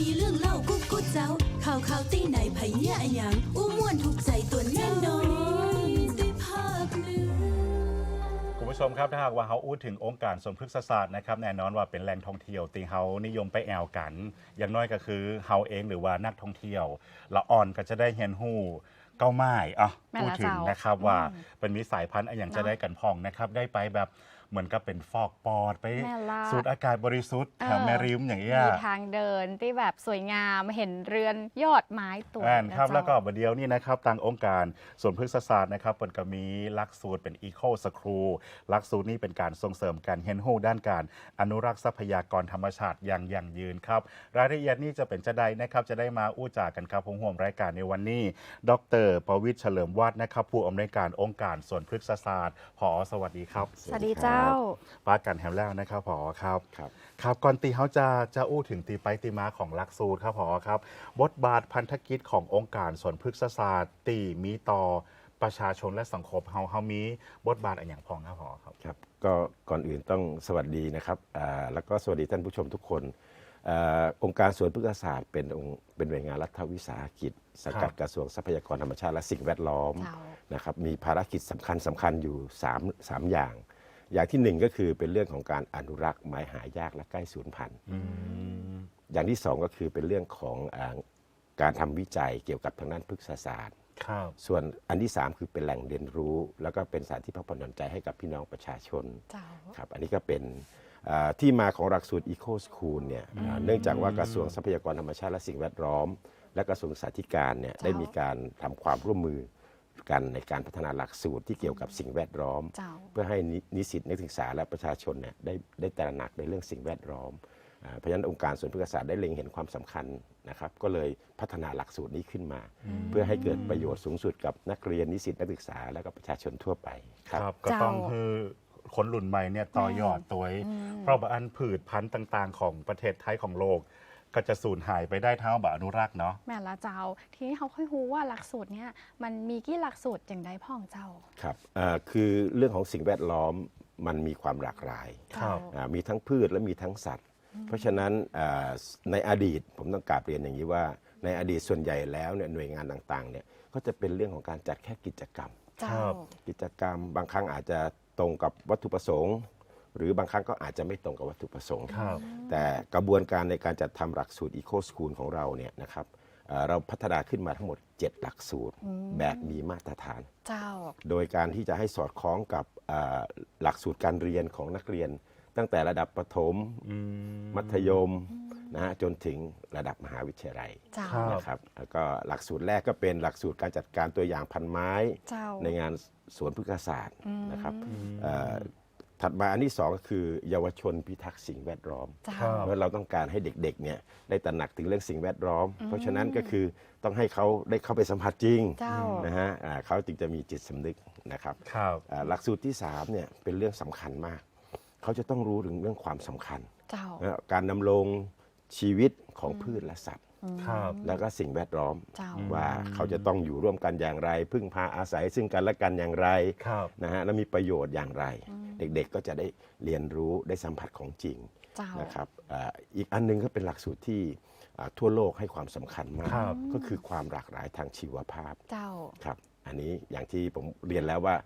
มีเรื่องเล่ากุ๊กกุ๊กเจ้าข่าวข่าวตีไหนไผเนี่ยอะหยังอู้ม่วนถูกใจตัวแน่นอนได้ภาคเหนือคุณผู้ชมครับถ้าหากว่าเขาอู้ถึงองค์การสวนพฤกษศาสตร์นะครับแน่นอนว่าเป็นแหล่งท่องเที่ยวตีเขานิยมไปแอวกัน อย่างน้อยก็คือเฮาเองหรือว่านักท่องเที่ยวละอ่อนก็จะได้เห็นหู้เก้าไม้อะแม่พูดละถึงเจ้านนะครับว่าอืมเป็นมีสายพันธุ์อะอย่างจะเนาะได้กันพองนะครับได้ไปแบบ เหมือนกับเป็นฟอกปอดไป แม่ละสูดอากาศบริสุทธิ์แถวเออแม่ริมอย่างเงี้ยมีทางเดินที่แบบสวยงามเห็นเรือนยอดไม้ตัวอ่านครับนะเจ้าแล้วก็บดเดียวนี่นะครับทางองค์การส่วนพฤกษศาสตร์นะครับเปิดก็มีหลักสูตรเป็น Eco s c r e w หลักสูตรนี้เป็นการส่งเสริมการเห็นหูด้านการอนุรักษ์ทรัพยากรธรรมชาติอย่างยั่งยืนครับรายละเอียดนี่จะเป็นจะใดนะครับจะได้มาอู้จากันครับผมห่วมรายการในวันนี้ ดรประวิทย์เฉลิมวัฒน์นะครับผู้อำนวยการองค์การส่วนพฤกษศาสตร์ผอสวัสดีครับ สวัสดีเจ้าปากันแฮมแล้วนะครับผอครับครับ ครับก่อนตีเขาจะจะอู้ถึงตีไปตีมาของหลักสูตรครับผอครับ บทบาทพันธกิจขององค์การส่วนพฤกษศาสตร์ตีมีต่อประชาชนและสังคมเฮาเฮามีบทบาทอะไรอย่างพองครับผอครับครับ ก็ก่อนอื่นต้องสวัสดีนะครับอ่าแล้วก็สวัสดีท่านผู้ชมทุกคนอาองค์การสวนพฤกษศาสตร์เป็นองค์เป็นหน่วยงานรัฐวิสาหกิจสังกัดครับกระทรวงทรัพยากรธรรมชาติและสิ่งแวดล้อมเจ้านะครับมีภารกิจสำคัญสำคัญอยู่3 3อย่าง อย่างที่หนึ่งก็คือเป็นเรื่องของการอนุรักษ์ไม้หายากและใกล้สูญพันธุ์อืมอย่างที่สองก็คือเป็นเรื่องของอาการทำวิจัยเกี่ยวกับทางด้านพฤกษศาสตร์ครับส่วนอันที่ 3 คือเป็นแหล่งเรียนรู้ แล้วก็เป็นสถานที่พักผ่อนหย่อนใจให้กับพี่น้องประชาชนเจ้าครับอันนี้ก็เป็นอ่าที่มาของหลักสูตร Eco School เนี่ยอ่าเนื่องจากว่ากระทรวงทรัพยากรธรรมชาติและสิ่งแวดล้อม และกระทรวงสาธการเนี่ยเจ้าได้มีการทำความร่วมมือ กันในการพัฒนาหลักสูตรที่เกี่ยวกับสิ่งแวดล้อม เจ้า เพื่อให้นินิสิตนักศึกษาและประชาชนเนี่ยได้ได้ตระหนักในเรื่องสิ่งแวดล้อมอ่าเพราะฉะนั้นองค์การส่วนพฤกษศาสตร์ได้เล็งเห็นความสำคัญนะครับ ก็เลยพัฒนาหลักสูตรนี้ขึ้นมา เพื่อให้เกิดประโยชน์สูงสุดกับนักเรียนนิสิตนักศึกษาและก็ประชาชนทั่วไปครับ ครับก็เจ้าต้องคือคนรุ่นใหม่เนี่ยต่อยอดตัวเองเพราะว่าอันผืดพันธุ์ต่าง ๆ ของประเทศไทยของโลก ก็จะสูญหายไปได้เท่าแบบอนุรักษ์เนาะแม่ละเจ้า ทีนี้เขาค่อยรู้ว่าหลักสูตรเนี้ยมันมีกี่หลักสูตรอย่างใดพ่องเจ้า ครับเอ่อคือเรื่องของสิ่งแวดล้อมมันมีความหลากหลายครับ อ่ามีทั้งพืชและมีทั้งสัตว์ เพราะฉะนั้นอ่าในอดีตผมต้องกราบเรียนอย่างนี้ว่า ในอดีตส่วนใหญ่แล้วเนี่ยหน่วยงานต่างๆเนี่ยก็จะเป็นเรื่องของการจัดแค่กิจกรรม เจ้าครับกิจกรรมบางครั้งอาจจะตรงกับวัตถุประสงค์ หรือบางครั้งก็อาจจะไม่ตรงกับวัตถุประสงค์ ครับ แต่กระบวนการในการจัดทำหลักสูตร Eco School ของเราเนี่ยนะครับเอ่อเราพัฒนาขึ้นมาทั้งหมด 7 หลักสูตร แบบมีมาตรฐาน เจ้า โดยการที่จะให้สอดคล้องกับเอ่อหลักสูตรการเรียนของนักเรียน ตั้งแต่ระดับประถม อืม มัธยมนะฮะจนถึงระดับมหาวิทยาลัยเจ้า ครับ นะครับแล้วก็หลักสูตรแรกก็เป็นหลักสูตรการจัดการตัวอย่างพันไม้ เจ้า ในงานสวนพฤกษศาสตร์นะครับอืมเอ่อ ถัดมาอันที่สองก็คือเยาวชนพิทักษ์สิ่งแวดล้อมเจ้า ครับ เพราะเราต้องการให้เด็กๆเนี่ยได้ตระหนักถึงเรื่องสิ่งแวดล้อม เพราะฉะนั้นก็คือต้องให้เขาได้เข้าไปสัมผัสจริงเจ้า นะฮะอ่าเขาจึงจะมีจิตสำนึกนะครับ ครับ อ่าหลักสูตรที่3เนี่ยเป็นเรื่องสำคัญมาก เขาจะต้องรู้ถึงเรื่องความสำคัญเจ้า นะการดำรงชีวิตของพืชและสัตว์ ครับ แล้วก็สิ่งแวดล้อม เจ้า ว่าเขาจะต้องอยู่ร่วมกันอย่างไร พึ่งพาอาศัยซึ่งกันและกันอย่างไรครับ นะฮะแล้วมีประโยชน์อย่างไร เด็กๆก็จะได้เรียนรู้ได้สัมผัสของจริงเจ้านะครับอ่าอีกอันหนึงก็เป็นหลักสูตรที่อ่าทั่วโลกให้ความสำคัญมากครับก็คือความหลากหลายทางชีวภาพเจ้าครับ อันนี้อย่างที่ผมเรียนแล้วว่า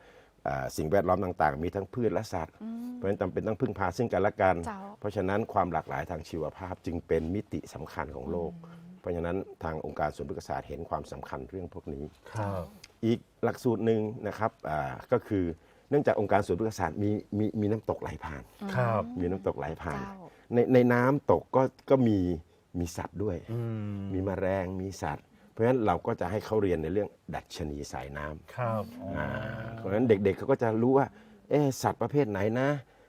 อ่าสิ่งแวดล้อมต่างๆ มีทั้งพืชและสัตว์ เพราะฉะนั้นจำเป็นต้องพึ่งพาซึ่งกันและกันเจ้าเพราะฉะนั้นความหลากหลายทางชีวภาพจึงเป็นมิติสำคัญของโลก เพราะฉะนั้นทางองค์การสวนพฤกษศาสตร์เห็นความสำคัญเรื่องพวกนี้ครับอีกหลักสูตรหนึ่งนะครับอ่าก็คือ เนื่องจากองค์การสวนพฤกษศาสตร์มีมีมีน้ำตกไหลผ่าน ครับมีน้ำตกไหลผ่าน เจ้า ในในน้ำตกก็ก็มีมีสัตว์ด้วย อืมมีแมลงมีสัตว์ เพราะฉะนั้นเราก็จะให้เขาเรียนในเรื่องดัชนีสายน้ำ ครับอ่าเพราะฉะนั้นเด็กๆเขาก็จะรู้ว่า เอ๊ะสัตว์ประเภทไหนนะ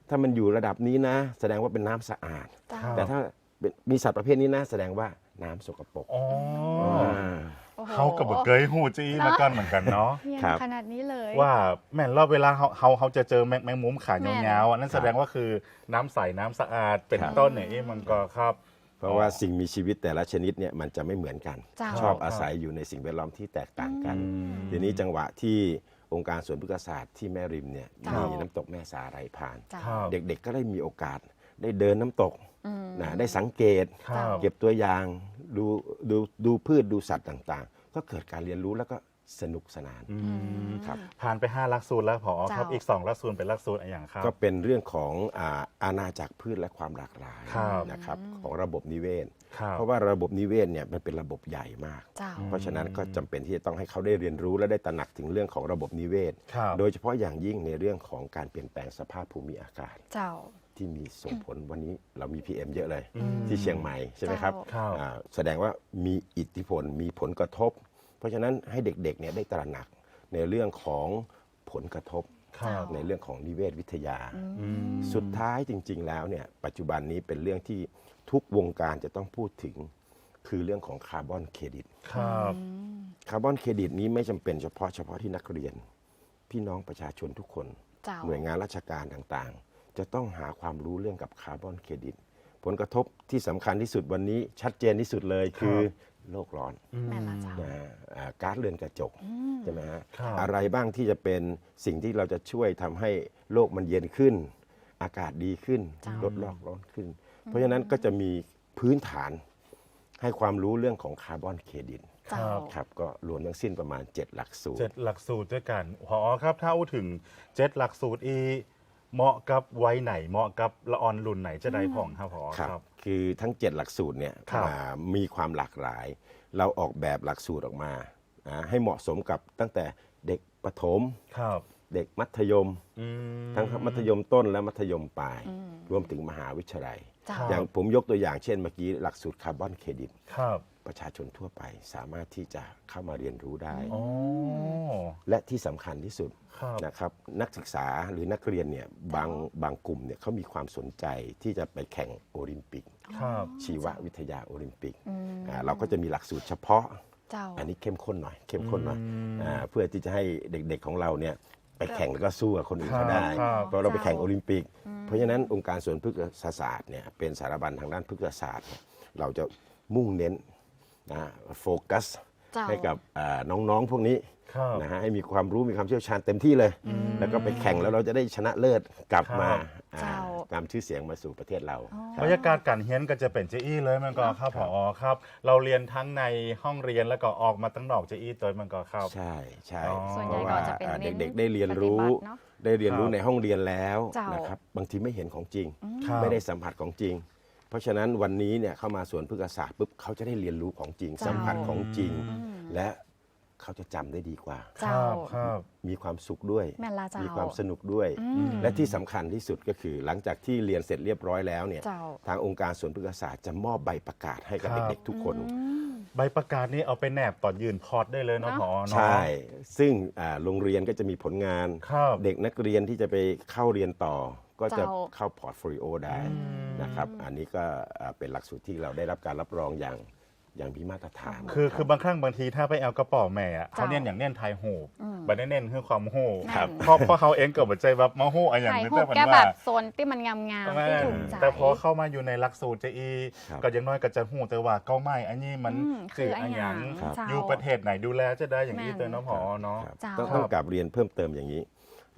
ถ้ามันอยู่ระดับนี้นะ แสดงว่าเป็นน้ำสะอาด เจ้าครับแต่ถ้าเป็นมีสัตว์ประเภทนี้นะ แสดงว่าน้ำสกปรกอ๋อาโอ้โห เขากับบเกยหูจีมากันเหมือนกันเนาะเฮียนครับ ขนาดนี้เลย ว่าแม่นรอบเวลาเขาเขาเขาจะเจอแมงแมงมุมขายแม่น ยาวๆอะนั่นครับแสดงว่าคือน้ำใสน้ำสะอาดเป็นครับ ต้นเนี่ยเอ้มันก็ครับ เพราะว่าสิ่งมีชีวิตแต่ละชนิดเนี่ยมันจะไม่เหมือนกันเจ้าชอบอาศัยอยู่ในสิ่งแวดล้อมที่แตกต่างกัน อืมทีนี้จังหวะที่องค์การสวนพฤกษศาสตร์ที่แม่ริมเนี่ยเจ้ามีมีน้ำตกแม่สาไหลผ่านเจ้าครับ เด็กๆก็ได้มีโอกาส ได้เดินน้ำตกนะได้สังเกต ครับ เก็บตัวอย่างดูดูดูพืชดูสัตว์ต่างๆ ก็เกิดการเรียนรู้แล้วก็สนุกสนานอืมครับ ผ่านไป 5 หลักสูตรแล้วพอครับ เจ้า อีก 2 หลักสูตรเป็นหลักสูตรอะไรอย่างครับ ก็เป็นเรื่องของอาอาณาจักรพืชและความหลากหลายครับ นะครับของระบบนิเวศ ครับ เพราะว่าระบบนิเวศเนี่ยมันเป็นระบบใหญ่มาก เจ้า เพราะฉะนั้นก็จำเป็นที่จะต้องให้เขาได้เรียนรู้และได้ตระหนักถึงเรื่องของระบบนิเวศ ครับ โดยเฉพาะอย่างยิ่งในเรื่องของการเปลี่ยนแปลงสภาพภูมิอากาศ เจ้า ที่มีส่งผลวันนี้เรามี PM เยอะเลยอืมที่เชียงใหม่ใช่ไหมครับเจ้าครับ อ่าแสดงว่ามีอิทธิพลมีผลกระทบ เพราะฉะนั้นให้เด็กๆเนี่ยได้ตระหนักในเรื่องของผลกระทบครับในเรื่องของนิเวศวิทยา อืม สุดท้ายจริง ๆ แล้วเนี่ยปัจจุบันนี้เป็นเรื่องที่ทุกวงการจะต้องพูดถึง คือเรื่องของคาร์บอนเครดิต ครับ คาร์บอนเครดิตนี้ไม่จำเป็นเฉพาะเฉพาะที่นักเรียน พี่น้องประชาชนทุกคน เจ้า หน่วยงานราชการต่างๆ จะต้องหาความรู้เรื่องกับคาร์บอนเครดิต ผลกระทบที่สำคัญที่สุดวันนี้ชัดเจนที่สุดเลยคือโลกร้อนแม่ละเจ้า นะฮะอ่าก๊าซเรือนกระจก ใช่ไหมฮะครับอะไรบ้างที่จะเป็นสิ่งที่เราจะช่วยทำให้โลกมันเย็นขึ้น อากาศดีขึ้น จ้าลดโลกร้อนขึ้น เพราะฉะนั้นก็จะมีพื้นฐานให้ความรู้เรื่องของคาร์บอนเครดิตเจ้า ครับก็รวมทั้งสิ้นประมาณ 7 หลักสูตร เจ็ดหลักสูตรด้วยกันพอครับถ้าเอาถึงเจ็ดหลักสูตรอี เหมาะกับวัยไหนเหมาะกับละออนรุ่นไหนจะได้ผ่องครับพอครับครับ คือทั้ง 7 หลักสูตรเนี่ยครับ อ่ามีความหลากหลาย เราออกแบบหลักสูตรออกมาอ่าให้เหมาะสมกับตั้งแต่เด็กประถม ครับเด็กมัธยม อืม ทั้งมัธยมต้นและมัธยมปลายรวมถึงมหาวิทยาลัยเจ้าอย่างผมยกตัวอย่างเช่นเมื่อกี้หลักสูตรคาร์บอนเครดิต ครับ ประชาชนทั่วไป สามารถที่จะเข้ามาเรียนรู้ได้ อ๋อและที่สำคัญที่สุดครับ นะครับ นักศึกษาหรือนักเรียนเนี่ยบางบางกลุ่มเนี่ยเขามีความสนใจที่จะไปแข่งโอลิมปิก ครับ ชีววิทยาโอลิมปิกอืมอ่าเราก็จะมีหลักสูตรเฉพาะ เจ้า อันนี้เข้มข้นหน่อย เข้มข้นหน่อยอืมอ่าเพื่อที่จะให้เด็กๆของเราเนี่ยไปแข่งแล้วก็สู้กับคนอื่นครับเขาได้ ครับ เพราะเราไปแข่งเจ้าโอลิมปิก เพราะฉะนั้นองค์การสวนพฤกษศาสตร์เนี่ยเป็นสถาบันทางด้านพฤกษศาสตร์เนี่ยเราจะมุ่งเน้น นะโฟกัสเจ้าให้กับอ่าน้องๆพวกนี้ครับนะฮะให้มีความรู้มีความเชี่ยวชาญเต็มที่เลย แล้วก็ไปแข่งแล้วเราจะได้ชนะเลิศกลับมาครับอ่าเจ้าตามชื่อเสียงมาสู่ประเทศเราครับบรรยากาศการเฮียนก็จะเป็นเจอี้เลยมันก็ครับพอครับ เราเรียนทั้งในห้องเรียนแล้วก็ออกมาตั้งนอกเจอี้ตัวมันก็ครับใช่ใช่อ๋อส่วนใหเพญ่ราะก็ว่าจะเป็นอ่าเน้นเด็กๆได้เรียนรู้ปฏิบัติเนอะได้เรียนรู้ครับในห้องเรียนแล้วเจ้านนะครับบางทีไม่เห็นของจริงครับไม่ได้สัมผัสของจริง เพราะฉะนั้นวันนี้เนี่ยเข้ามาสวนพฤกษศาสตร์ปุ๊บเขาจะได้เรียนรู้ของจริงเจ้าสัมผัสของจริง และเขาจะจำได้ดีกว่า คเจ้า รับครับมีความสุขด้วย แม่นละเจ้ามีมีความสนุกด้วยอืมและที่สำคัญที่สุดก็คือ หลังจากที่เรียนเสร็จเรียบร้อยแล้วเนี่ยเจ้าทางองค์การสวนพฤกษศาสตร์จะมอบใบประกาศให้กับครับเด็กๆทุกคน อืม ใบประกาศนี้เอาไปแนบตอนยืนพอร์ตได้เลยเนาะเนอะ พอเนาะ ใช่ ซึ่งอ่าโรงเรียนก็จะมีผลงาน ครับ เด็กนักเรียนที่จะไปเข้าเรียนต่อ ก็จะเจ้าเข้าพอร์ตโฟลิโอได้นะครับอันนี้ก็อ่าเป็นหลักสูตรที่เราได้รับการรับรองอย่างอย่างมีมาตรฐานคือรับคือบางครั้งบางทีถ้าไปเอากระเป๋าแม่อะเจ้าเขาเน้นอย่างเน้นไทยโหบอืมบัได้เน้นคือความโหครับเพราะเพราะเขาเองเกิดมาใจแบบมาโหอะไรอย่างถ่ายนี้รูปแต่แกมันแบว่าบโซนที่มันงามๆแม่ที่ถูกใจแต่พอเข้ามาอยู่ในหลักสูตรเจอีครับก็อยังน้อยก็จะหูแต่ว่าเก้าไม้อันนี้มันอืมคือสื่ออัอันนออย่าย่างงเจ้าอยู่ประเทศไหนดูแลจะได้อย่างนี้แม่นเตือนเนาะพอเนาะครับเจ้าต้องต้องกลับเรียนเพิ่มเติมอย่างนี้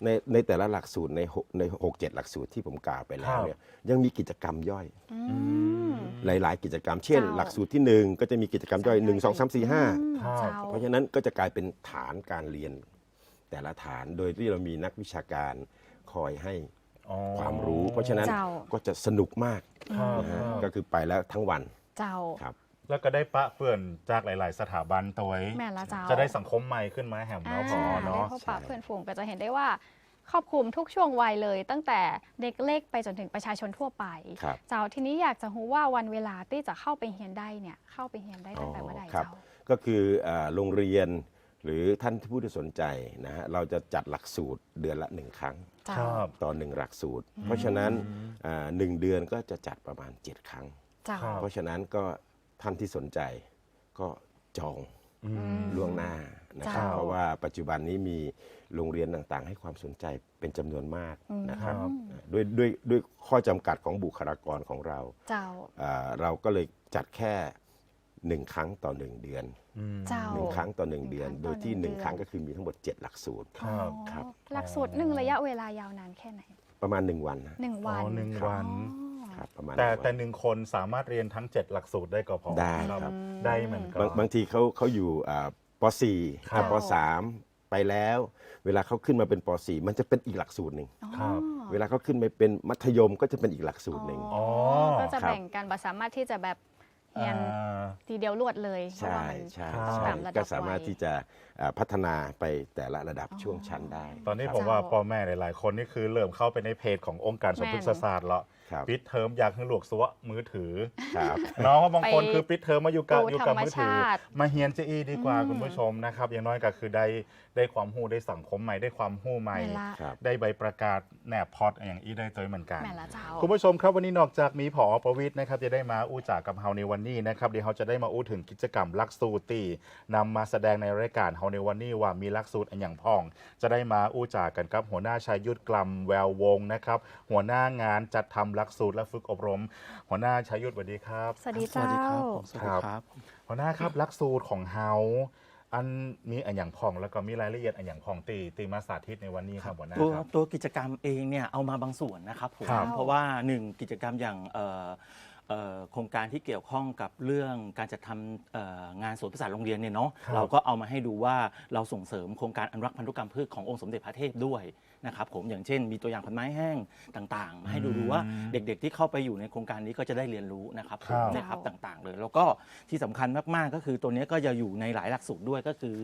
ในในแต่ละหลักสูตรในหกในหกเจ็ดหลักสูตรที่ผมกล่าวไปแล้ครัวบเนี่ยยังมีกิจกรรมย่อย อืม หลาย ๆ กิจกรรมเช่น เจ้าหลักสูตรที่หนึ่งก็จะมีกิจกรรมย่อยหนึ่งสองสามสี่ห้าอืมครับเจ้าเพราะฉะนั้นก็จะกลายเป็นฐานการเรียน แต่ละฐานโดยที่เรามีนักวิชาการคอยให้อ๋อความรู้ เพราะฉะนั้นเจ้า ก็จะสนุกมากครับนะฮะครับ ก็คือไปแล้วทั้งวันเจ้า ครับ แล้วก็ได้ปะเปื่อนจากหลาย ๆ สถาบันตัวไว้แม่ละเจ้าจะได้สังคมใหม่ขึ้นมาแหมอ่าเนาะพอได้เนาะพบปะใช่เพื่อนฝูงก็จะเห็นได้ว่าครอบคลุมทุกช่วงวัยเลย ตั้งแต่เด็กเล็กไปจนถึงประชาชนทั่วไปครับเจ้าทีนี้อยากจะรู้ว่าวันเวลาที่จะเข้าไปเรียนได้เนี่ยเข้าไปเรียนได้ตั้งแต่เมื่อใดครับเจ้าก็คืออ่าโรงเรียนหรือท่านผู้ที่สนใจนะฮะเราจะจัดหลักสูตรเดือนละหนึ่งครั้งเจ้าครับต่อหนึ่งหลักสูตร เพราะฉะนั้นอ่าหนึ่งเดือนก็จะจัดประมาณ 7 ครั้งเจ้าครับเพราะฉะนั้นก็ ท่านที่สนใจก็จองอืมล่วงหน้านะครับเจ้าเพราะว่าปัจจุบันนี้มีโรงเรียนต่างๆ ให้ความสนใจเป็นจำนวนมากนะครับครับด้วยด้วยด้วยข้อจำกัดของบุคลากรของเราเจ้าอ่าเราก็เลยจัดแค่หนึ่งครั้งต่อหนึ่งเดือนอืมเจ้าหนึ่งครั้งต่อหนึ่งเดือนหนึ่งครั้งโดยที่ต่อหหนึ่นึ่งงเดือนครั้งก็คือมีทั้งหมด 7 หลักสูตรครับอ๋อหลักสูตรหนึ่งระยะเวลายาวนานแค่ไหน ประมาณ 1 วันนะหนึ่งอ๋วัอนหนึ่งวันอ๋อ ครับประมาณแต่หนึ่งวันแต่หนึ่งคนสามารถเรียนทั้ง 7 หลักสูตรได้ก็พอได้ครับครับได้เหมือนกัน บางบางทีเขาเขาอยู่อ่าป .4 ครับกับป .3 ไปแล้ว เวลาเขาขึ้นมาเป็นป .4 มันจะเป็นอีกหลักสูตรหนึ่งครับ เวลาเขาขึ้นไปเป็นมัธยมก็จะเป็นอีกหลักสูตรหนึ่ง อ๋อ ก็จะครับ แบ่งกันบ่สามารถที่จะแบบเรียนอ่า ทีเดียวรวดเลยเพราะใช่ว่ามัน ใช่ครับต้องใช่ตามระดับก็สามารถวัยที่จะอ่าพัฒนาไปแต่ละระดับอ๋อ ช่วงชั้นได้ตอนนี้ครับ ผมว่าเจ้าพ่อแม่หลาย ๆ คนนี่คือเริ่มเข้าไปในเพจขององค์การสมพฤกษศาสตร์แล้ว ครับ ปิดเทอมอยากให้ลูกสวะมือถือครับเนาะเพราะบางคนไปคือปิดเทอมมาอยู่กับดูอยู่กับธรรมมือถือชาติมาเฮียนเจอีดีกว่าอืม คุณผู้ชมนะครับ อย่างน้อยก็คือได้ได้ความหู้ได้สังคมใหม่ได้ความหู้ใหม่ แม่ละครับ ได้ใบประกาศแนบพอดอย่างอีได้เจอเหมือนกัน แม่ละเจ้า คุณผู้ชมครับวันนี้นอกจากมีผอประวิทย์นะครับจะได้มาอู้จากกับเฮาในวันนี้นะครับเดี๋ยวเขาจะได้มาอู้ถึงกิจกรรมลักสูตรตีนำมาแสดงในรายการเฮาในวันนี้ว่ามีลักสูตรอันอย่างพ่อง จะได้มาอู้จากกันครับหัวหน้าชายยุทธกลัมแวววงนะครับหัวหน้างานจัดทำลักสูตรและฝึกอบรม หัวหน้าชายยุทธสวัสดีครับสวัสดีสวัสเจ้า ดีครับผมสวัสดีครับ หัวหน้าครับลักสูตรของเฮาอันมีอันอย่างพ่องแล้วก็มีรายละเอียดอันอย่างพ่องตีตีมาสาธิตในวันนี้ครับหัวหน้าตัวครับ ตัวกิจกรรมเองเนี่ยเอามาบางส่วนนะครับผมครับเพราะว่าหนึ่งกิจกรรมอย่างเอ่อเอ่อโครงการที่เกี่ยวข้องกับเรื่องการจัดทำเอ่องานสวนประสาทโรงเรียนเนี่ยเนาะครับเราก็เอามาให้ดูว่าเราส่งเสริมโครงการอนุรักษ์พันธุกรรมพืชขององค์สมเด็จพระเทพด้วย นะครับผมอย่างเช่น มีตัวอย่างพันไม้แห้งต่างๆมาให้ดูดูว่าเด็กๆที่เข้าไปอยู่ในโครงการนี้ก็จะได้เรียนรู้นะครับผมครับ นะครับต่างๆ เลย แล้วก็ที่สำคัญมากๆก็คือตัวเนี้ยก็จะอยู่ในหลายหลักสูตรด้วยก็คือ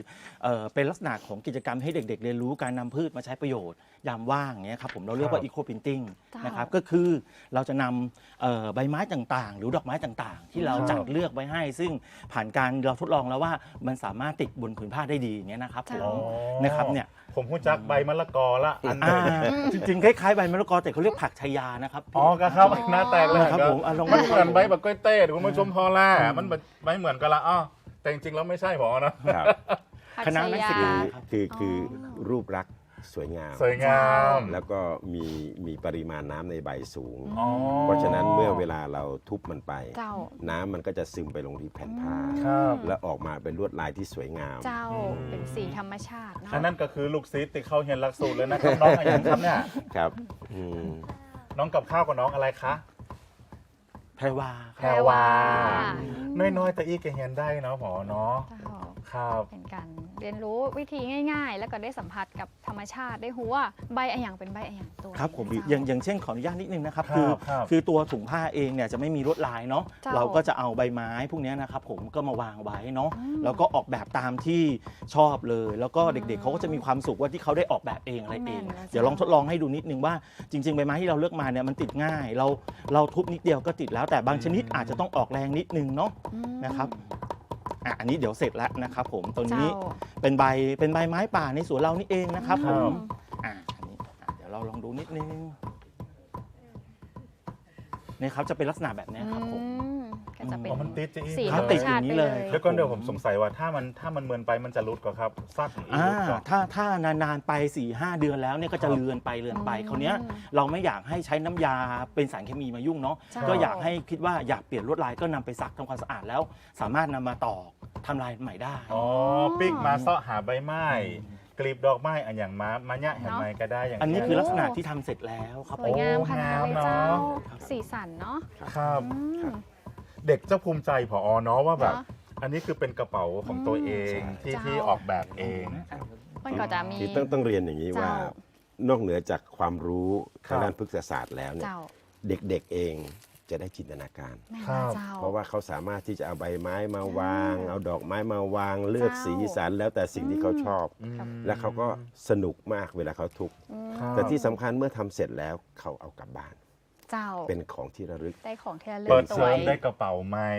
เอ่อเป็นลักษณะของกิจกรรมให้เด็ก ๆ เรียนรู้การนำพืชมาใช้ประโยชน์ ยามว่างเนี้ยครับผมเราเรียกว่าครับ eco printing จ้านนะครับก็คือเราจะนำเอ่อใบไม้ต่างๆ หรือดอกไม้ต่างๆ ที่เราครับ จัดเลือกไว้ให้ ซึ่งผ่านการเราทดลองแล้วว่ามันสามารถติดบนผืนผ้าได้ดีอย่างเงี้ยนะครับผจ้ามนะครับเนี่ย ผมหู้จักใบมะละกอละอันหอ่านึ่งจริงๆคล้ายๆใบมะละกอแต่เขาเรียกผักชายานะครับพี่ อ๋อก็ครับหน้าแตกเลยนะครับผมอะลองมันดูเหมือนใบแบบกล้วยเต้คุณผู้ชมพอล่ะมันแบบไม่เหมือนกันละอ้อแต่จริงๆแล้วไม่ใช่หมอนะ ครับ คณะนักศึกษาพัทยคือคืออ๋อรูปลักษณ์ สวยงาม สวยงาม แล้วก็มีมีปริมาณน้ำในใบสูง อ๋อ เพราะฉะนั้นเมื่อเวลาเราทุบมันไป เจ้า น้ำมันก็จะซึมไปลงที่แผ่นผ้า ครับ และออกมาเป็นลวดลายที่สวยงาม เจ้าเป็นสีธรรมชาติเนาะอันนั้นก็คือลูกศิษย์ติเข้าเฮียนหลักสูตรเลยนะครับน้องอะไรอย่างครับเนี่ยครับอืมน้องกับข้าวกับน้องอะไรคะแพรวาแพรวาอืมน้อยๆแต่อีกก็เฮียนได้เนาะหมอเนาะเจ้าครับ เป็นการ เรียนรู้วิธีง่าย ๆ แล้วก็ได้สัมผัสกับธรรมชาติได้รู้ว่าใบอะอย่างเป็นใบอะอย่างตัวครับผมเจ้าอย่างอย่างเช่นขออนุญาตนิดนึงนะครับครับคือครับ คือตัวถุงผ้าเองเนี่ยจะไม่มีลวดลายเนาะเจ้าเราก็จะเอาใบไม้พวกเนี้ยนะครับผมก็มาวางไว้เนาะอืมแล้วก็ออกแบบตามที่ชอบเลย แล้วก็อืมเด็กๆเขาก็จะมีความสุขว่าที่เขาได้ออกแบบเองอะไรเอง แม่นแล้วเดี๋ยวลองทดลองให้ดูนิดนึงว่าจริงๆใบไม้ที่เราเลือกมาเนี่ยมันติดง่าย เราเราทุบนิดเดียวก็ติดแล้วแต่บางชนิดอาจจะต้องออกแรงนิดนึงเนาะ อืมนะครับ อะอันนี้เดี๋ยวเสร็จแล้วนะครับผมตัวเจ้านี้เป็นใบเป็นใบไม้ป่าในสวนเรานี่เองนะครับผมครับอะอันนี้อะเดี๋ยวเราลองดูนิดนึงนี่ครับจะเป็นลักษณะแบบเนี้ยครับผม อืมก็จะเป็น อ๋อมันติดจะอีกสีคธรัรบรมติดอชาย่าติงนี้ไปเลเลยยแล้วก็เดี๋ยวผมสงสัยว่าถ้ามันถ้ามันเมินไปมันจะรุดก็ครับซักอีกอ่ารุดก็ถ้าถ้านานๆไป4ี่หเดือนแล้วเนี่ยก็จะครับ เลือนไปเลือนไปอืม คราวเนี้ยเราไม่อยากให้ใช้น้ำยาเป็นสารเคมีมายุ่งเนาะเจ้าก็อยากให้คิดว่าอยากเปลี่ยนลวดลายก็นำไปซักทำความสะอาดแล้ว สามารถนำมาตอก ทำลายใหม่ได้ อ๋อปิกมาเสาะหาใบไม้กลีบดอกไม้อันอย่างมามาเนี่ยเห็นไหมก็ได้อย่างอันนี้เงี้ยคือลักษณะที่ทำเสร็จแล้วครับสผวยม งามขนาดเลยโอ้งามเจ้าเนอะสีสันเนาะครับ อืม เด็กจะภูมิใจพอเนาะว่าแบบ เนอะ อันนี้คือเป็นกระเป๋าของตัวเองอืมที่เจ้าที่ออกแบบเอง มันก็จะมีที่ต้องต้องเรียนอย่างนี้ว่า เจ้านอกเหนือจากความรู้ครับทางด้านพฤกษศาสตร์แล้วเนี่ยเจ้า เด็กๆเอง จะได้จินตนาการแม่ครับเจ้า เพราะว่าเขาสามารถที่จะเอาใบไม้มาวาง อ่าเอาดอกไม้มาวางเลือกเจ้าสีสันแล้วแต่สิ่งที่เขาชอบ อืม และเขาก็สนุกมากเวลาเขาทุบอืมครับ แต่ที่สำคัญเมื่อทำเสร็จแล้วเขาเอากลับบ้าน เจ้าเป็นของที่ระลึก ได้ของที่ระลึเปิกดตัเทวอมได้กระเป๋าใหม่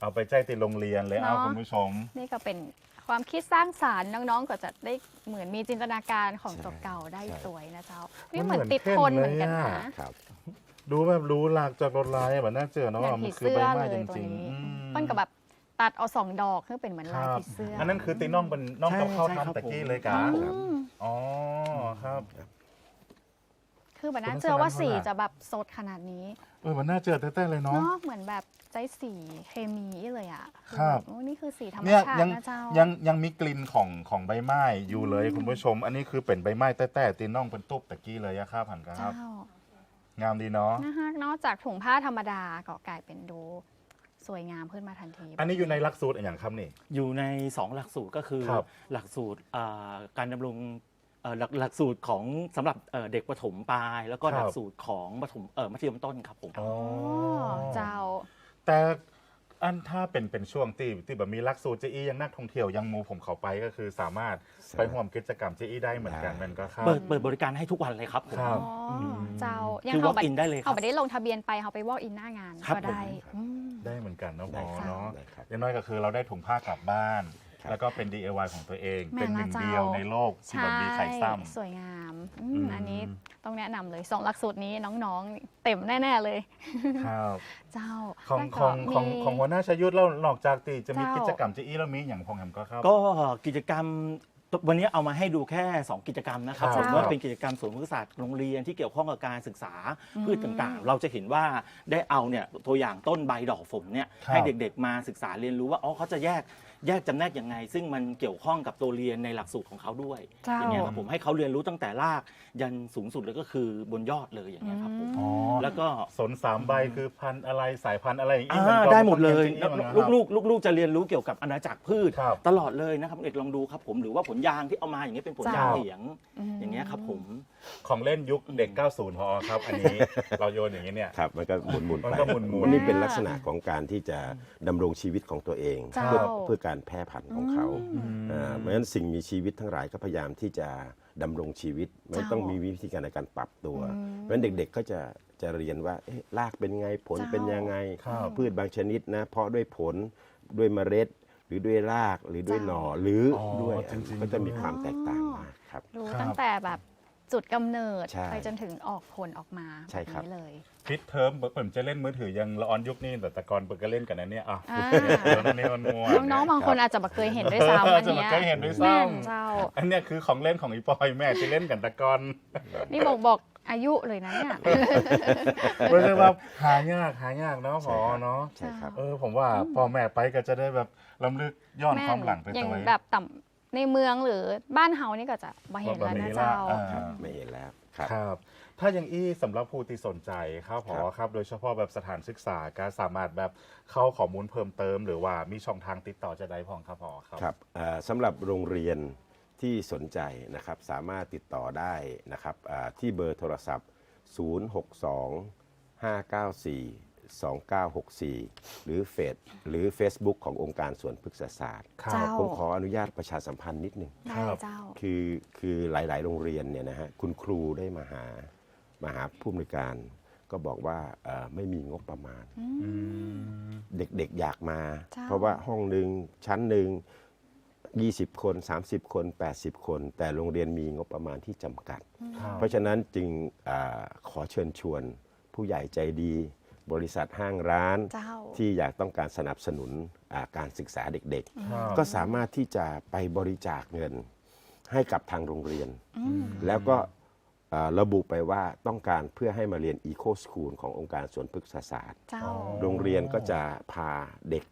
เอาไปแจ้ติดโรงเรียนเลยเอาเนาะ คุณผู้ชม นี่ก็เป็นความคิดสร้างสารรค์น้องๆ ก็จะได้เหมือนมีจินตนาการของใช่ ตัวเก่าได้ใช่สวยนะเจ้านี่มันเหมือนเหมือนติดเท่นทนเหมือนกันเลยนะอะครับ ดูแบบรู้หลากจากรถไลน์แบบน่าเจอเนาะเหมือนว่ามัผีนคือเสื้ใบอไม้เลจยตัวริงนี้ๆอืมมันก็แบบตัดเอาสองดอกคือเป็นเหมือนคลายรับผีเสื้ออัอันนั้นคือตีน้องเป็นน้องกับข้าวใช่ใช่ครับทำตะกี้ผมเลยกะครับอ๋อครับ คือแบบน่าคุณเจอว่าลักษณะสีเท่าไหร่จะแบบสดขนาดนี้ เออมันน่าเจอแท้ๆเลยเนาะ เนาะเหมือนแบบใจสีเคมีเลยอะครับแโอ้นี่คือสีธรรมเนี่ยชาติยังนะเจ้ายังยังมีกลิ่นของของใบไม้อยู่เลยคุณผู้ชม อันนี้คือเป็นใบไม้แต้ๆตีน้องเป็นตุ๊บตะกี้เลยอะครับผันคเจ้ารับ งามดีเนาะนะคะนอกจากถุงผ้าธรรมดาก็กลายเป็นดูสวยงามขึ้นมาทันที อันนี้อยู่ในหลักสูตรอย่างครับนี่ อยู่ใน 2 หลักสูตรก็คือครับหลักสูตรอ่าการดำรงเอ่อหลักหลักสูตรของสำหรับเอ่อเด็กประถมปลาย แล้วก็ครับ หลักสูตรของประถมเอ่อมัธยมต้นครับผม อ๋ออ๋อเจ้า แต่ อันถ้าเป็นเป็นช่วงที่ที่แบบมีหลักสูตรเจอียังนักท่องเที่ยวยังหมูผมเขาไปก็คือสามารถไปร่วมกิจกรรมเจอีได้เหมือนกันได้มันก็ครับ เปิดเปิดบริการให้ทุกวันเลยครับผม ครับ อ๋ออเจ้าคือเขา walk in ได้เลยครับ เขาไม่ได้ลงทะเบียนไปเขาไป walk in หน้างานครับก็ได้ผม อืม ได้เหมือนกันเนาะพได้อครับเนาะได้ครับ อย่างน้อยก็คือเราได้ถุงผ้ากลับบ้านครับ แล้วก็เป็น DIY ของตัวเอง แม่เป็นหนึ่งละเจ้า เดียวในโลกที่แบบมีไข่ซ้สวยงามอืมอืม อันนี้ต้องแนะนำเลยสองหลักสูตรนี้น้องๆ เต็มแน่ๆเลยำครับเจ้าของแล้วขก็องของมี ของหัวหน้าชยุทธแล้วนอกจากที่จะมีเจ้า กิจกรรมเจอีแล้วมีอย่างพองแฮมก็ครับ ก็กิจกรรมวันนี้เอามาให้ดูแค่ 2 กิจกรรมนะครับครับผมว่าเป็นกิจกรรมสวนพฤกษศาสตร์โรงเรียนที่เกี่ยวข้องกับการศึกษาพืชต่างๆ เราจะเห็นว่าได้เอาเนี่ยตัวอย่างต้นใบดอกฝนเนี่ยครับให้เด็กๆมาศึกษาเรียนรู้ว่าอ๋อเขาจะแยก แยกจำแนกยังไง ซึ่งมันเกี่ยวข้องกับตัวเรียนในหลักสูตรของเขาด้วยเจ้า อย่างเงี้ยครับผมให้เขาเรียนรู้ตั้งแต่รากยันสูงสุดเลยก็คือบนยอดเลยอย่างเงี้ยครับผมอ๋อแล้วก็สนสามใบคือพันธุ์อะไรสายพันธุ์อะไรอย่างอ่ามันก็ได้หมดเลยต้องรีนแล้วจริงๆนะครับลูกๆลูกๆจะเรียนรู้เกี่ยวกับอาณาจักรพืช ครับ ตลอดเลยนะครับเด็กลองดูครับผมหรือว่าผลยางที่เอามาอย่างเงี้ยเป็นผลยางเจ้าเหลียงอย่างเงี้ยครับผม ของเล่นยุคเด็ก 90พอครับ อันนี้ เราโยนอย่างนี้เนี่ย ครับมันก็หมุนหมุนๆมันไปก็หมุนๆอันนี้เป็นลักษณะของการที่จะดำรงชีวิตของตัวเอง เจ้า เพื่อเพื่อการแพร่พันธุ์ของเขาอืมอ่าเพราะฉะนั้นสิ่งมีชีวิตทั้งหลายก็พยายามที่จะดำรงชีวิต มันเจ้าต้องมีวิธีการในการปรับตัวอืมเพราะฉะนั้นเด็กๆก็จะจะเรียนว่าเอ๊ะรากเป็นไงผลเจ้าเป็นยังไงครับพืชบางชนิดนะเพาะด้วยผลด้วยเมล็ด หรือด้วยรากหรือด้วยหน่อหรือออด้วยจริงๆ ก็จะมีความแตกต่างมากครับ รู้ครับตั้งแต่แบบ จุดกำเนิด ใช่ไปจนถึงออกผลออกมาใช่ครับแนี้เลยพิดเทอมเปิ่มจะเล่นมือถือยังละออนยุคนี้แต่แต่ก่อนเปิ่ก็เล่นกันนะเนี่ยอะอ่า เดี๋ยวนั่นนี่มันมัวน้องๆบางคนอาจจะไม่เคยเห็นด้วยซ้ำอันจะเนี้ไม่ยเคยเห็นด้วยซ้แม่นเจ้าำอันเนี้ยคือของเล่นของอีปอยแม่จะเล่นกันแตะกอน นี่บอกบอกอายุเลยนะเนี่ย เพราะฉะนั้นว่าหายากหายากเนาะพอเนาะใช่ครับ เออผมว่าพ่อแม่ไปก็จะได้แบบลำลึกย้อนแม่ความหลังไปอย่าตังวแบบต่ำ ในเมืองหรือบ้านเฮานี่ก็จะมาเห็นแล้วบ่นะมีละเจ้า อ่าครับไม่เห็นแล้วครับ ครับ ถ้าอย่างอี้สำหรับผู้ที่สนใจครับพอครับ ครับ โดยเฉพาะแบบสถานศึกษาก็สามารถแบบเข้าข้อมูลเพิ่มเติม หรือว่ามีช่องทางติดต่อจะได้พองครับพอครับ ครับเอ่อสำหรับโรงเรียนที่สนใจนะครับสามารถติดต่อได้นะครับอ่าที่เบอร์โทรศัพท์ 062 594 2964 หรือเฟซหรือ Facebook ขององค์การสวนพฤกษศาสตร์ ครัเจ้าบผมขออนุญาตประชาสัมพันธ์นิดหนึ่งได้ครับเจ้า คือคือหลาย ๆ โรงเรียนเนี่ยนะฮะคุณครูได้มาหามาหาผู้อำนวยการ ก็บอกว่าเอ่อไม่มีงบประมาณอืมเด็ก ๆ อยากมาเจ้า เพราะว่าห้องหนึ่งชั้นหนึ่ง20 คน 30 คน 80 คน แต่โรงเรียนมีงบประมาณที่จำกัดครับเพราะฉะนั้นจึงอาขอเชิญชวนผู้ใหญ่ใจดี บริษัทห้างร้านเจ้าที่อยากต้องการสนับสนุนอ่าการศึกษาเด็กครับๆก็สามารถที่จะไปบริจาคเงินให้กับทางโรงเรียนอืมแล้วก็อ่าระบุไปว่าต้องการเพื่อให้มาเรียน Eco School ขององค์การสวนพฤกษศาสตร์เจ้าอ๋อโรงเรียนก็จะพาเด็ก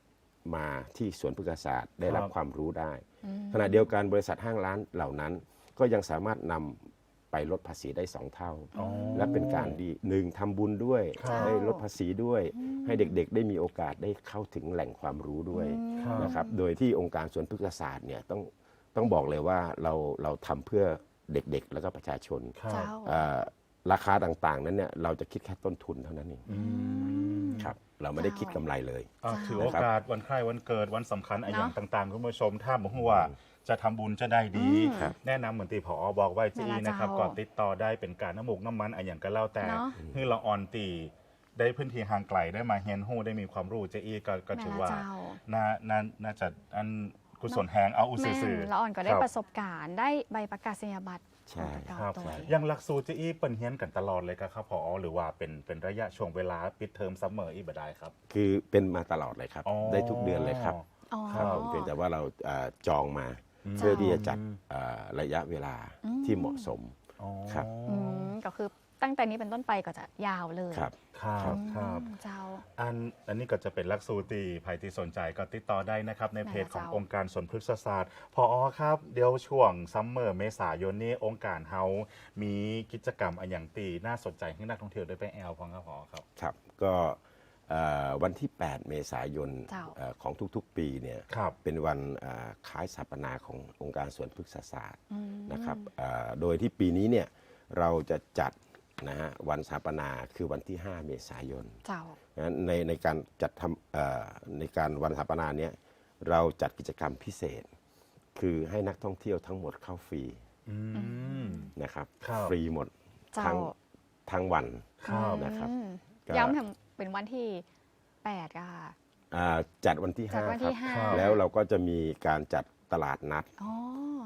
มาที่สวนพฤกษศาสตร์ได้รับครับความรู้ได้อืมขณะเดียวกันบริษัทห้างร้านเหล่านั้นก็ยังสามารถนำ ไปลดภาษีได้สองเท่า อ๋อ และเป็นการดีหนึ่งทำบุญด้วยครับ ได้ลดภาษีด้วย ให้เด็กๆ ได้มีโอกาสได้เข้าถึงแหล่งความรู้ด้วยครับ นะครับโดยที่องค์การสวนพฤกษศาสตร์เนี่ยต้องต้องบอกเลยว่าเราเราทำเพื่อเด็กๆ แล้วก็ประชาชนครับ เจ้า เอ่อราคาต่างๆ นั้นเนี่ยเราจะคิดแค่ต้นทุนเท่านั้นเองอืมครับเราไม่ได้คิดกำไรเลย อะเจ้าถือโอกาสวันคล้ายวันเกิดวันสำคัญอะไรอย่างเนาะต่างๆ คุณผู้ชมถ้าบอกว่าจะทำบุญจะได้ดี อืมครับ แนะนำเหมือนตีผอบอกไว้จีนั่นล่ะนะครับ เจ้าก่อนติดต่อได้เป็นการน้ำหมูกน้ำมันอะไรอย่างก็แล้วแต่เนาะคือเราออนตีได้พื้นที่ห่างไกลได้มาเฮียนฮู้ได้มีความรู้เจอีก็ก็แม่ถือละว่าเจ้า น่าน่าน่าจะอันกุศลแหงเอาอุแม่สื่อนละอ่อนก็ได้ครับ ประสบการณ์ได้ใบประกาศนียบัตรใช่ของครับตัวอยังหลักสูตรเจอีเปิ่นเฮียนกันตลอดเลยครับพอหรือว่าเป็นเป็นระยะช่วงเวลาปิดเทอมซัมเมอร์อีกบดายครับ คือเป็นมาตลอดเลยครับ อ๋อ ได้ทุกเดือนเลยครับอ๋อ ครับผมเพียงแต่ว่าเราอ่าจองมาอืม เพื่อที่จะจัดอ่าระยะเวลาอืม ที่เหมาะสมอ๋อครับ อืมก็คือตั้งแต่นี้เป็นต้นไปก็จะยาวเลยครับ ครับครับอืมเจ้า อันอันนี้ก็จะเป็นหลักสูตรที่ใครที่สนใจก็ติดต่อได้นะครับในเพจของได้แล้วเจ้าองค์การสวนพฤกษศาสตร์พออครับ เดี๋ยวช่วงซัมเมอร์เมษายนนี้องค์การเฮา มีกิจกรรมอันอย่างตีน่าสนใจให้นักท่องเที่ยวได้ไปแอลพองครับพอครับ ครับก็เอ่อ วันที่ 8 เมษายนเจ้าเอ่อของทุกๆ ปีเนี่ยครับเป็นวันเอ่อคล้ายสถาปนาขององค์การสวนพฤกษศาสตร์อืมนะครับเอ่อโดยที่ปีนี้เนี่ยเราจะจัดนะฮะวันสถาปนาคือวันที่ 5 เมษายนเจ้านะในในการจัดทำเอ่อในการวันสถาปนาเนี้ยเราจัดกิจกรรมพิเศษ คือให้นักท่องเที่ยวทั้งหมดเข้าฟรีอืมนะครับครับ ฟรีหมดเจ้าทั้งทั้งวันครับนะครับอืมก็ย้ำถึง เป็นวันที่8ค่ะ อ่าจัดวันที่จากวัน5คที่รับห้าครับแล้วเราก็จะมีการจัดตลาดนัด อ๋อ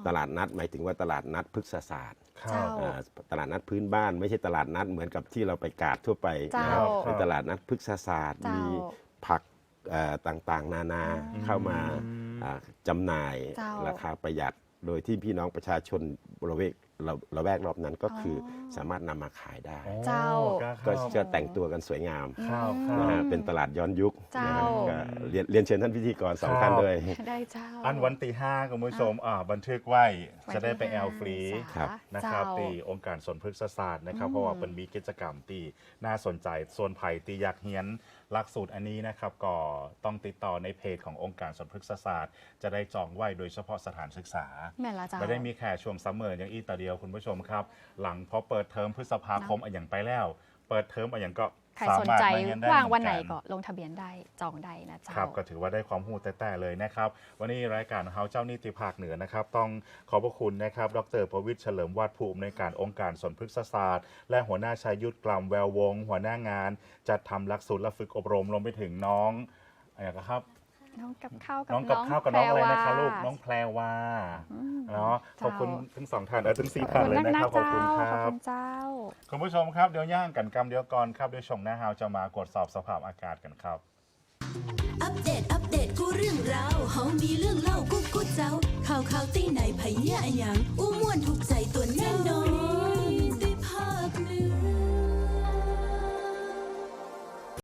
ตลาดนัดหมายถึงว่าตลาดนัดพฤกษศาสตร์ครับ เจ้า อ่าตลาดนัดพื้นบ้านไม่ใช่ตลาดนัดเหมือนกับที่เราไปกาดทั่วไปเจ้า นะครับครับเป็นตลาดนัดพฤกษศาสตร์ เจ้ามีมีผักเอ่อต่างๆ นานาอืม เข้ามาอ่าจำหน่ายเจ้า ราคาประหยัด โดยที่พี่น้องประชาชนบริเวณเราระแวกรอบนั้นก็คือออ สามารถนำมาขายได้ เจ้า ก็จะแต่งตัวกันสวยงามครับครันะฮะบเป็นตลาดย้อนยุคเจ้านะฮะก็เรียนเรียนเชิญท่านพิธีกรสองท่านครับด้วย ได้เจ้า อันวันตีห้าคุณผู้ชมอ่าบันทึกไว้จะได้ไปแอลฟรี ครับ นะครับเจ้าตีองค์การสวนพฤกษศาสตร์นะครับอืมเพราะว่าเป็นมีกิจกรรมตีน่าสนใจส่วนไผ่ตีอยากเฮียน หลักสูตรอันนี้นะครับก็ต้องติดต่อในเพจขององค์การสวนพฤกษศาสตร์ จะได้จองไว้โดยเฉพาะสถานศึกษาแม่นละเจ้าไม่ได้มีแค่ช่วงซัมเมอร์อย่างอีแต่เดียวคุณผู้ชมครับ หลังพอเปิดเทอมพฤษภาคมอันอย่างไปแล้ว เปิดเทอมอันอย่างก็ใค รสาสนมารถใจมาเรียนได้ว่างเมือวันไหนกัก็ลงทะเบียนได้จองได้นะเจ้าครับก็ถือว่าได้ความรู้แต่ๆเลยนะครับ วันนี้รายการของเฮาเจ้านิติภาคเหนือนะครับ ต้องขอบพระคุณนะครับ ดรประวิทย์เฉลิมวัฒน์ภูมิในวยการองค์การสนพฤกษศาสตร์ และหัวหน้าชายยุทธกล่ำแวววงศ์หัวหน้างาน จัดทำหลักสูตรและฝึกอบรมรวมไปถึงน้องอะไรนะครับ น้องกับข้าวกับน้องกับข้าวกับน้องอะไรนะคะลูกน้องแพแพรวาอืมเนาะขอบคุณเจ้าทั้งสองท่านเออทั้งสี่ท่านเลยนะครับขอบคุณคขรัอบบคุณเจ้าคุณผู้ชมครับเดี๋ยวย่างกันกรรมเดียวก่อนครับเดี๋ยวชมหน้าฮาวจะมากดสอบสภาพอากาศกันครับ อัปเดตอัปเดตกูเรื่องราวเฮามีเรื่องเล่ากูกูเจ้าข่าวข่าวตีไหนไผเหี้ยอะหยังอู้ม่วนถูกใจตัว